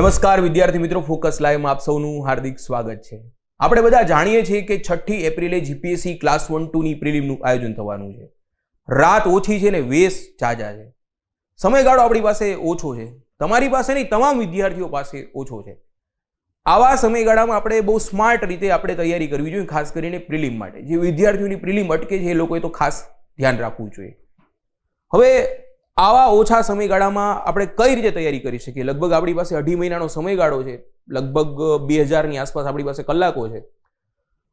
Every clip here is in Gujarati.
નમસ્કાર વિદ્યાર્થી મિત્રો ફોકસ લાઈવમાં આપ સૌનું હાર્દિક સ્વાગત છે. આપણે બધા જાણીએ છીએ કે છઠ્ઠી એપ્રિલે જીપીએસસી ક્લાસ વન ટુની પ્રિલિમનું આયોજન થવાનું છે. રાત ઓછી છે ને વેસ ચાજા છે. સમયગાળો આપણી પાસે ઓછો છે. તમારી પાસે નહીં તમામ વિદ્યાર્થીઓ પાસે ઓછો છે. આવા સમયગાળામાં આપણે બહુ સ્માર્ટ રીતે આપણે તૈયારી કરવી જોઈએ, ખાસ કરીને પ્રિલિમ માટે. જે વિદ્યાર્થીઓની પ્રિલિમ અટકે છે, એ લોકોએ તો ખાસ ધ્યાન રાખવું જોઈએ. હવે આવા ઓછા સમયગાળામાં આપણે કઈ રીતે તૈયારી કરી શકીએ? લગભગ આપણી પાસે અઢી મહિનાનો સમયગાળો છે. લગભગ બે હજારની આસપાસ આપણી પાસે કલાકો છે.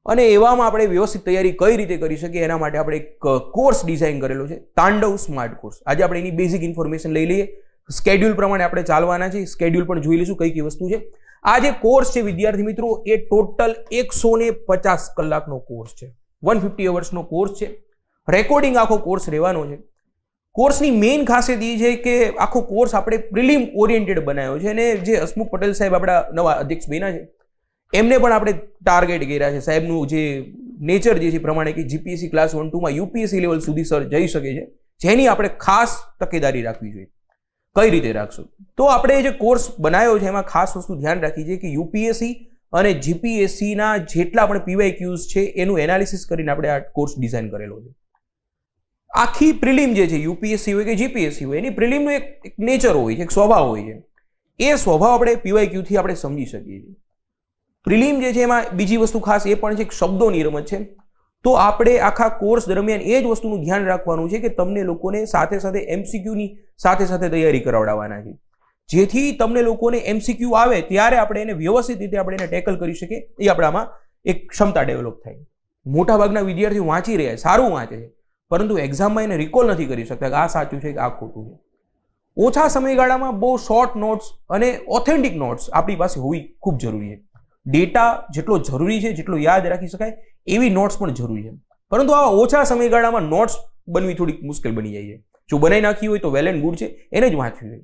અને એવામાં આપણે વ્યવસ્થિત તૈયારી કઈ રીતે કરી શકીએ? એના માટે આપણે એક કોર્સ ડિઝાઇન કરેલો છે. Tandav smart course. આજે આપણે એની બેઝિક ઇન્ફોર્મેશન લઈ લઈએ. સ્કેડ્યુલ પ્રમાણે આપણે ચાલવાના છે સ્કેડ્યુલ પણ જોઈ લઈશું કઈ કઈ વસ્તુ છે. આ જે કોર્સ છે, વિદ્યાર્થી મિત્રો, એ ટોટલ એકસો ને પચાસ કલાકનો કોર્સ છે. વન ફિફ્ટી અવર્સનો કોર્સ છે. રેકોર્ડિંગ આખો કોર્સ રહેવાનો છે. કોર્સની મેઇન ખાસિયત એ છે કે આખો કોર્સ આપણે પ્રિલિમ ઓરિએન્ટેડ બનાવ્યો છે અને જે હસમુખ પટેલ સાહેબ આપણા નવા અધ્યક્ષ બન્યા છે, એમને પણ આપણે ટાર્ગેટ કર્યા છે. સાહેબનું જે નેચર જે છે પ્રમાણે કે જીપીએસસી ક્લાસ વન ટુમાં યુપીએસસી લેવલ સુધી સર જઈ શકે છે. જેની આપણે ખાસ તકેદારી રાખવી જોઈએ. કઈ રીતે રાખશું? તો આપણે જે કોર્સ બનાવ્યો છે એમાં ખાસ વસ્તુ ધ્યાન રાખી છે કે યુપીએસસી અને જીપીએસસીના જેટલા પણ પીવાય ક્યુઝ છે, એનું એનાલિસિસ કરીને આપણે આ કોર્સ ડિઝાઇન કરેલો છે. આખી પ્રિલિમ જે છે, યુપીએસસી હોય કે જીપીએસસી હોય, એની પ્રિલિમનું એક એક નેચર હોય છે, એક સ્વભાવ હોય છે. એ સ્વભાવ આપણે પીવાય ક્યુથી આપણે સમજી શકીએ છીએ. પ્રિલિમ જે છે, એમાં બીજી વસ્તુ ખાસ એ પણ છે કે શબ્દોની રમત છે. તો આપણે આખા કોર્સ દરમિયાન એ જ વસ્તુનું ધ્યાન રાખવાનું છે કે તમને લોકોને સાથે સાથે એમસીક્યુની સાથે સાથે તૈયારી કરાવડાવવાના છે. જેથી તમને લોકોને એમસીક્યુ આવે ત્યારે આપણે એને વ્યવસ્થિત રીતે આપણે એને ટેકલ કરી શકીએ. એ આપણામાં એક ક્ષમતા ડેવલપ થાય. મોટાભાગના વિદ્યાર્થીઓ વાંચી રહ્યા સારું વાંચે છે. પરંતુ એક્ઝામમાં એને રિકોલ નથી કરી શકતા કે આ સાચું છે કે આ ખોટું છે. ઓછા સમયગાળામાં બહુ શોર્ટ નોટ્સ અને ઓથેન્ટિક નોટ્સ આપણી પાસે હોવી ખૂબ જરૂરી છે. ડેટા જેટલો જરૂરી છે, જેટલો યાદ રાખી શકાય, એવી નોટ્સ પણ જરૂરી છે. પરંતુ આવા ઓછા સમયગાળામાં નોટ્સ બનવી થોડીક મુશ્કેલ બની જાય છે. જો બનાવી નાખી હોય તો વેલ એન્ડ ગુડ છે, એને જ વાંચવી હોય.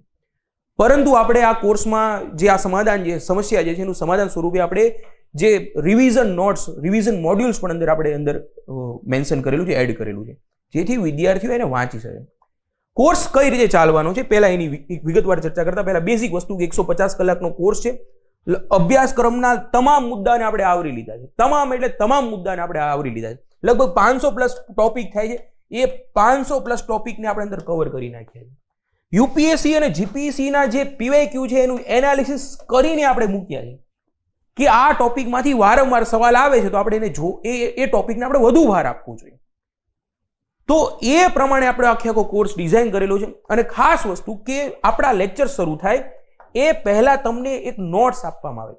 પરંતુ આપણે આ કોર્સમાં જે આ સમાધાન જે સમસ્યા જે છે, એનું સમાધાન સ્વરૂપે આપણે જે રિવિઝન નોટ્સ રિવિઝન મોડ્યુલ્સ પણ અંદર આપણે અંદર મેન્શન કરેલું છે એડ કરેલું છે. જેથી વિદ્યાર્થીઓ એને વાંચી શકે. કોર્સ કઈ રીતે ચાલવાનો છે? પહેલા એની વિગતવાર ચર્ચા કરતા પહેલા બેઝિક વસ્તુ એકસો પચાસ કલાકનો કોર્સ છે. અભ્યાસક્રમના તમામ મુદ્દાને આપણે આવરી લીધા છે. તમામ એટલે તમામ મુદ્દાને આપણે આવરી લીધા છે. લગભગ પાંચસો પ્લસ ટોપિક થાય છે. એ પાંચસો પ્લસ ટોપિકને આપણે અંદર કવર કરી નાખ્યા છે. યુપીએસસી અને જીપીએસસીના જે પીવાય ક્યુ છે, એનું એનાલિસિસ કરીને આપણે મૂક્યા છે. કે આ ટોપિકમાંથી વારંવાર સવાલ આવે છે, તો આપણે એને જો, એ એ ટોપિકને આપણે વધુ ભાર આપવો જોઈએ. તો એ પ્રમાણે આપણે આખે આખો કોર્સ ડિઝાઇન કરેલો છે. અને ખાસ વસ્તુ કે આપણા લેક્ચર શરૂ થાય, એ પહેલાં તમને એક નોટ્સ આપવામાં આવે.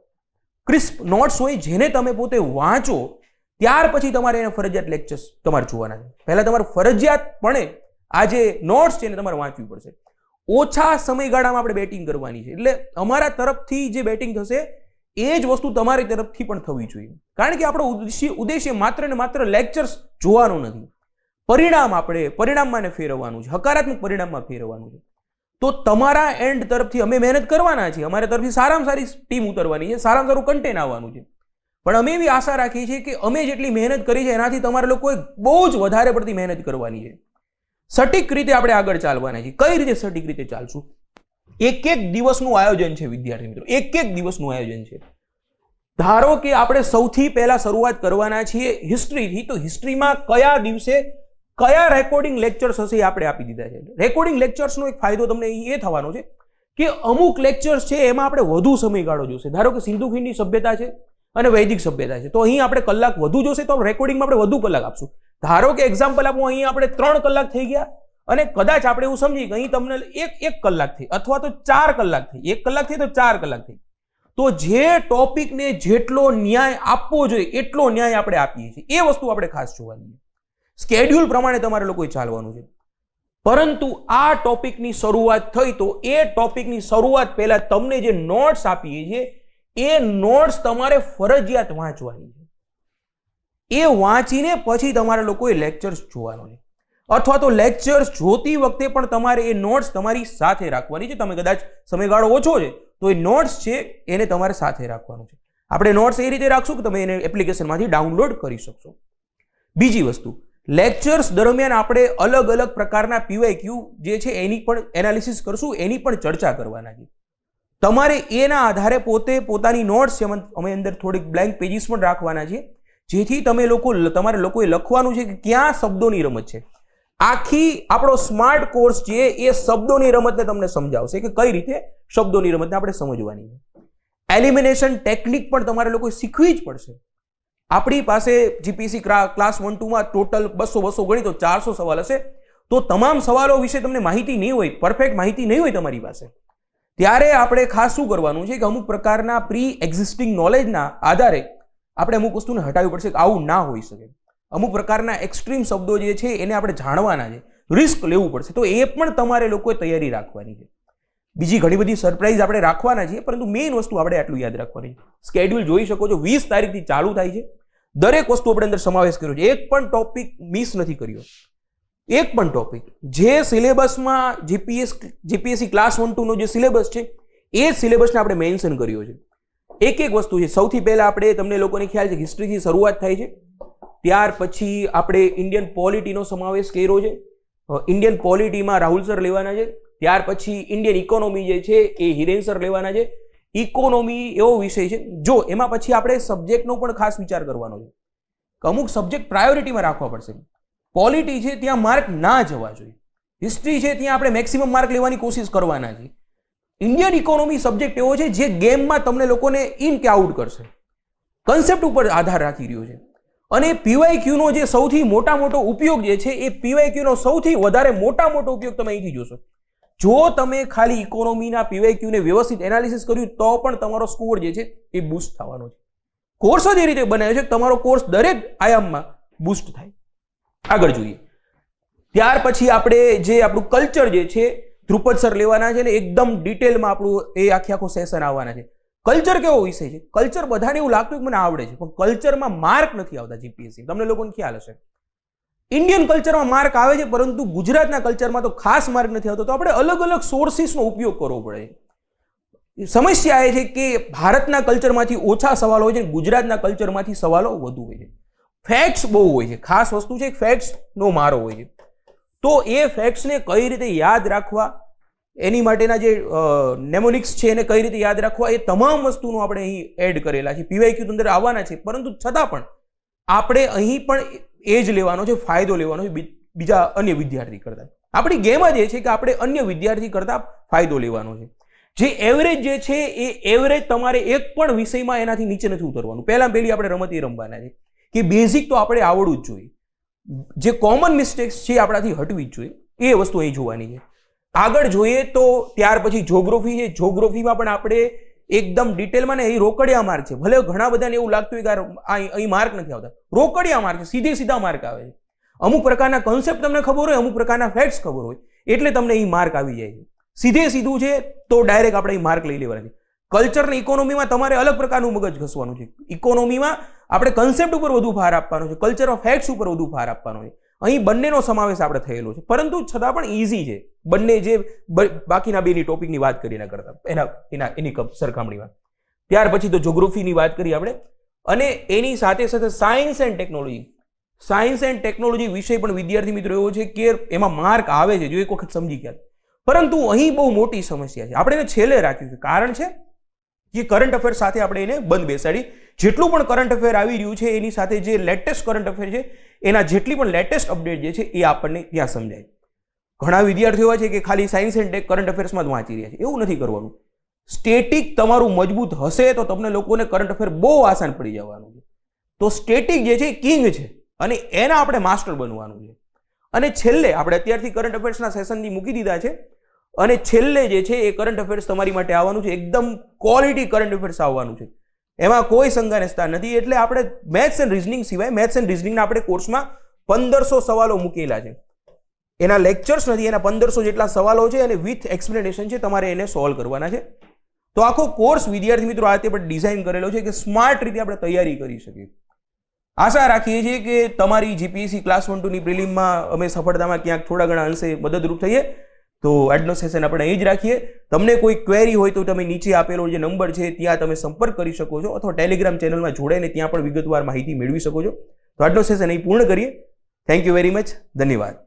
ક્રિસ્પ નોટ્સ હોય જેને તમે પોતે વાંચો, ત્યાર પછી તમારે એને ફરજિયાત લેક્ચર્સ તમારે જોવાના છે. પહેલાં તમારે ફરજિયાતપણે આ જે નોટ્સ છે એને તમારે વાંચવી પડશે. ઓછા સમયગાળામાં આપણે બેટિંગ કરવાની છે. એટલે અમારા તરફથી જે બેટિંગ થશે, એ જ વસ્તુ તમારી તરફથી પણ થવી જોઈએ. કારણ કે આપણો ઉદ્દેશ્ય ઉદ્દેશ્ય માત્ર ને માત્ર લેક્ચર્સ જોવાનો નથી. પરિણામ આપણે પરિણામમાં ફેરવવાનું છે, હકારાત્મક પરિણામમાં ફેરવવાનું છે. તો તમારા એન્ડ તરફથી અમે મહેનત કરવાના છીએ, અમારા તરફથી સારામાં સારી ટીમ ઉતરવાની છે, સારામાં સારું કન્ટેન્ટ આવવાનું છે. પણ અમે એવી આશા રાખીએ છીએ કે અમે જેટલી મહેનત કરી છે, એનાથી તમારે લોકોએ બહુ જ વધારે પડતી મહેનત કરવાની છે. સટીક રીતે આપણે આગળ ચાલવાના છીએ. કઈ રીતે સટીક રીતે ચાલશું? એક એક દિવસનું આયોજન છે, વિદ્યાર્થી મિત્રો. એક એક દિવસનું આયોજન છે. ધારો કે આપણે સૌથી પહેલા શરૂઆત કરવાના છીએ હિસ્ટ્રીથી તો હિસ્ટ્રીમાં કયા દિવસે કયા રેકોર્ડિંગ લેક્ચર્સ હશે એ આપણે આપી દીધા છે. રેકોર્ડિંગ લેક્ચર્સનો એક ફાયદો તમને એ થવાનો છે કે અમુક લેક્ચર્સ છે એમાં આપણે વધુ સમયગાળો જોશે. ધારો કે સિંધુ ખીણની સભ્યતા છે અને વૈદિક સભ્યતા છે. તો અહીં આપણે કલાક વધુ જોશે તો રેકોર્ડિંગમાં આપણે વધુ કલાક આપશું. ધારો કે એક્ઝામ્પલ આપું, અહીં આપણે ત્રણ કલાક થઈ ગયા અને કદાચ આપણે એવું સમજીએ કે અહીં તમને એક એક કલાક થઈ અથવા તો ચાર કલાક થઈ. એક કલાક થઈ તો ચાર કલાક થઈ. તો જે ટોપિકને જેટલો ન્યાય આપવો જોઈએ, એટલો ન્યાય આપણે આપીએ છીએ. એ વસ્તુ આપણે ખાસ જોવાની સ્કેડ્યુલ પ્રમાણે તમારે લોકોએ ચાલવાનું છે. પરંતુ આ ટોપિકની શરૂઆત થઈ તો એ ટોપિકની શરૂઆત પહેલાં તમને જે નોટ્સ આપીએ છીએ, એ નોટ્સ તમારે ફરજિયાત વાંચવાની છે. એ વાંચીને પછી તમારે લોકોએ લેક્ચર્સ જોવાનો છે. અથવા તો લેક્ચર્સ જોતી વખતે પણ તમારે એ નોટ્સ તમારી સાથે રાખવાની છે. તમે કદાચ સમયગાળો ઓછો છે, તો એ નોટ્સ છે એને તમારે સાથે રાખવાનું છે. આપણે નોટ્સ એ રીતે રાખશું કે તમે એને એપ્લિકેશનમાંથી ડાઉનલોડ કરી શકશો. બીજી વસ્તુ લેક્ચર્સ દરમિયાન આપણે અલગ અલગ પ્રકારના પીવાયક્યુ જે છે એની પણ એનાલિસિસ કરશું, એની પણ ચર્ચા કરવાના છે. તમારે એના આધારે પોતે પોતાની નોટ્સ અમે અંદર થોડીક બ્લેન્ક પેજીસ પણ રાખવાના છે. જેથી તમે લોકો તમારે લોકોએ લખવાનું છે કે ક્યાં શબ્દોની રમત છે. આખી આપણો સ્માર્ટ કોર્સ છે, એ શબ્દોની રમતને તમને સમજાવશે કે કઈ રીતે શબ્દોની રમતને આપણે સમજવાની છે. એલિમિનેશન ટેકનિક પણ તમારે લોકોએ શીખવી જ પડશે. આપણી પાસે જીપીસી ક્લાસ વન ટુમાં ટોટલ બસો બસો ગણી તો ચારસો સવાલ હશે. તો તમામ સવાલો વિશે તમને માહિતી નહીં હોય પરફેક્ટ માહિતી નહીં હોય તમારી પાસે. ત્યારે આપણે ખાસ શું કરવાનું છે કે અમુક પ્રકારના પ્રી એક્ઝિસ્ટિંગ નોલેજના આધારે આપણે અમુક વસ્તુને હટાવવી પડશે કે આવું ના હોઈ શકે. અમુક પ્રકારના એક્સ્ટ્રીમ શબ્દો જે છે એને આપણે જાણવાના છે. રિસ્ક લેવું પડશે. તો એ પણ તમારે લોકોએ તૈયારી રાખવાની છે. બીજી ઘણી બધી સરપ્રાઇઝ આપણે રાખવાના છીએ, પરંતુ મેઇન વસ્તુ આપણે આટલું યાદ રાખવાની છે. સ્કેડ્યુલ જોઈ શકો છો, વીસ તારીખથી ચાલુ થાય છે. દરેક વસ્તુ આપણે અંદર સમાવેશ કર્યો છે. એક પણ ટોપિક મિસ નથી કર્યો. એક પણ ટોપિક જે સિલેબસમાં જીપીએસ જીપીએસસી ક્લાસ વન ટુનો જે સિલેબસ છે, એ સિલેબસને આપણે મેન્શન કર્યો છે. એક એક વસ્તુ છે. સૌથી પહેલાં આપણે તમને લોકોને ખ્યાલ છે હિસ્ટ્રીથી શરૂઆત થાય છે. ત્યાર પછી આપણે ઇન્ડિયન પોલિટીનો સમાવેશ કર્યો છે. ઇન્ડિયન પોલિટીમાં રાહુલ સર લેવાના છે. ત્યાર પછી ઇન્ડિયન ઇકોનોમી જે છે એ હિરેન્સર લેવાના છે. ઇકોનોમી એવો વિષય છે. જો એમાં પછી આપણે સબ્જેક્ટનો પણ ખાસ વિચાર કરવાનો છે. અમુક સબ્જેક્ટ પ્રાયોરિટીમાં રાખવા પડશે. પોલિટી છે ત્યાં માર્ક ના જવા જોઈએ. હિસ્ટ્રી છે ત્યાં આપણે મેક્સિમમ માર્ક લેવાની કોશિશ કરવાના છે ઇન્ડિયન ઇકોનોમી સબ્જેક્ટ એવો છે જે ગેમમાં તમને લોકોને ઇન કે આઉટ કરશે. કન્સેપ્ટ ઉપર આધાર રાખી રહ્યો છે. અને પીવાય ક્યુનો જે સૌથી મોટા મોટો ઉપયોગ જે છે એ પીવાય ક્યુનો સૌથી વધારે મોટા મોટો ઉપયોગ તમે અહીંથી જોશો. જો તમે ખાલી ઇકોનોમીના પીવાયક્યુને વ્યવસ્થિત એનાલિસિસ કર્યું, તો પણ તમારો સ્કોર જે છે એ બૂસ્ટ થવાનો છે. કોર્સ જ એ રીતે બનાવ્યો છે તમારો કોર્સ દરેક આયામમાં બૂસ્ટ થાય. આગળ જોઈએ. ત્યાર પછી આપણે જે આપણું કલ્ચર જે છે, ધ્રુપદ સર લેવાના છે ને એકદમ ડિટેલમાં આપણું એ આખી આખો સેશન આવવાના છે. કલ્ચર કેવો વિષય છે? કલ્ચર બધાને એવું લાગતું કે મને આવડે છે, પણ કલ્ચરમાં માર્ક નથી આવતા જીપીએસસી તમને લોકોને ખ્યાલ હશે. ઇન્ડિયન કલ્ચરમાં માર્ક આવે છે, પરંતુ ગુજરાતના કલ્ચરમાં તો ખાસ માર્ક નથી આવતો. તો આપણે અલગ અલગ સોર્સિસનો ઉપયોગ કરવો પડે. સમસ્યા એ છે કે ભારતના કલ્ચરમાંથી ઓછા સવાલો હોય છે ગુજરાતના કલ્ચરમાંથી સવાલો વધુ હોય છે. ફેક્ટ્સ બહુ હોય છે. ખાસ વસ્તુ છે ફેક્ટ્સનો મારો હોય છે. તો એ ફેક્ટ્સને કઈ રીતે યાદ રાખવા, એની માટેના જે નેમોનિક્સ છે એને કઈ રીતે યાદ રાખવા, એ તમામ વસ્તુનું આપણે અહીં એડ કરેલા છે. પીવાયક્યુ અંદર આવવાના છે. પરંતુ છતાં પણ આપણે અહીં પણ એ જ લેવાનો છે, ફાયદો લેવાનો છે બીજા અન્ય વિદ્યાર્થી કરતાં. આપણી ગેમ જ એ છે કે આપણે અન્ય વિદ્યાર્થી કરતાં ફાયદો લેવાનો છે. જે એવરેજ જે છે, એ એવરેજ તમારે એક પણ વિષયમાં એનાથી નીચે નથી ઉતરવાનું. પહેલાં પહેલી આપણે રમત એ રમવાના છે. કે બેઝિક તો આપણે આવડવું જ જોઈએ. જે કોમન મિસ્ટેક્સ છે આપણાથી હટવી જ જોઈએ. એ વસ્તુ અહીં જોવાની છે. આગળ જોઈએ તો ત્યાર પછી જોગ્રોફી છે. જોગ્રોફીમાં પણ આપણે એકદમ ડિટેલમાં ને એ રોકડિયા માર્ક છે. ભલે ઘણા બધાને એવું લાગતું હોય કે અહીં માર્ક નથી આવતા. રોકડિયા માર્ક છે, સીધે સીધા માર્ક આવે છે. અમુક પ્રકારના કન્સેપ્ટ તમને ખબર હોય, અમુક પ્રકારના ફેક્ટ્સ ખબર હોય, એટલે તમને અહીં માર્ક આવી જાય છે. સીધે સીધું છે તો ડાયરેક્ટ આપણે એ માર્ક લઈ લેવાના છે. કલ્ચર ને ઇકોનોમીમાં તમારે અલગ પ્રકારનું મગજ ઘસવાનું છે. ઇકોનોમીમાં આપણે કન્સેપ્ટ ઉપર વધુ ભાર આપવાનો છે. કલ્ચર ઓફ ફેક્ટ્સ ઉપર વધુ ભાર આપવાનો છે. અહીં બંનેનો સમાવેશ આપણે થયેલો છે. પરંતુ છતાં પણ ઇઝી છે. બંને જે બાકીના બેની ટોપિકની વાત કરીને કરતા, એના એના, એની સરખામણીમાં ત્યાર પછી તો જોગ્રાફીની વાત કરી આપણે. અને એની સાથે સાથે science and technology science and technology વિષય પણ વિદ્યાર્થી મિત્રો એવો છે કે એમાં માર્ક આવે છે. જો એક વખત સમજી ગયા. પરંતુ અહીં બહુ મોટી સમસ્યા છે. આપણે એને છેલ્લે રાખ્યું છે. કારણ છે કે કરંટ અફેર સાથે આપણે એને બંધ બેસાડી. જેટલું પણ કરંટ અફેર આવી રહ્યું છે, એની સાથે જે લેટેસ્ટ કરંટ અફેર છે એના જેટલી પણ લેટેસ્ટ અપડેટ જે છે એ આપણને ત્યાં સમજાય. ઘણા વિદ્યાર્થીઓ છે કે ખાલી સાયન્સ એન્ડ ટેક કરંટ અફેર્સમાં જ વાંચી રહ્યા છે. એવું નથી કરવાનું. સ્ટેટિક તમારું મજબૂત હશે તો તમને લોકોને કરંટ અફેર બહુ આસાન પડી જવાનું છે. તો સ્ટેટિક જે છે કિંગ છે અને એના આપણે માસ્ટર બનવાનું છે. અને છેલ્લે આપણે અત્યારથી કરંટ અફેર્સના સેશનથી મૂકી દીધા છે. અને છેલ્લે જે છે એ કરંટ અફેર્સ તમારી માટે આવવાનું છે. એકદમ ક્વોલિટી કરંટ અફેર્સ આવવાનું છે. એમાં કોઈ સંગાને સ્થાન નથી. એટલે આપણે મેથ્સ એન્ડ રિઝનિંગ સિવાય મેથ્સ એન્ડ રિઝનિંગના આપણે કોર્સમાં પંદરસો સવાલો મૂકેલા છે. એના લેક્ચર્સ નથી, એના પંદરસો જેટલા સવાલો છે અને વિથ એક્સપ્લેનેશન છે તમારે એને સોલ્વ કરવાના છે. તો આખો કોર્સ વિદ્યાર્થી મિત્રો આ તે પણ ડિઝાઇન કરેલો છે કે સ્માર્ટ રીતે આપણે તૈયારી કરી શકીએ. આશા રાખીએ છીએ કે તમારી જીપીએસસી ક્લાસ વન ટુની પ્રિલિમમાં અમે સફળતામાં ક્યાંક થોડા ઘણા અંશે મદદરૂપ થઈએ. તો આજનો સેશન આપણે અહીં જ રાખીએ. તમને કોઈ ક્વેરી હોય તો તમે નીચે આપેલો જે નંબર છે, ત્યાં તમે સંપર્ક કરી શકો છો અથવા ટેલિગ્રામ ચેનલમાં જોડાઈને ત્યાં પણ વિગતવાર માહિતી મેળવી શકો છો. તો આજનો સેશન અહીં પૂર્ણ કરીએ. થેન્ક યુ વેરી મચ ધન્યવાદ.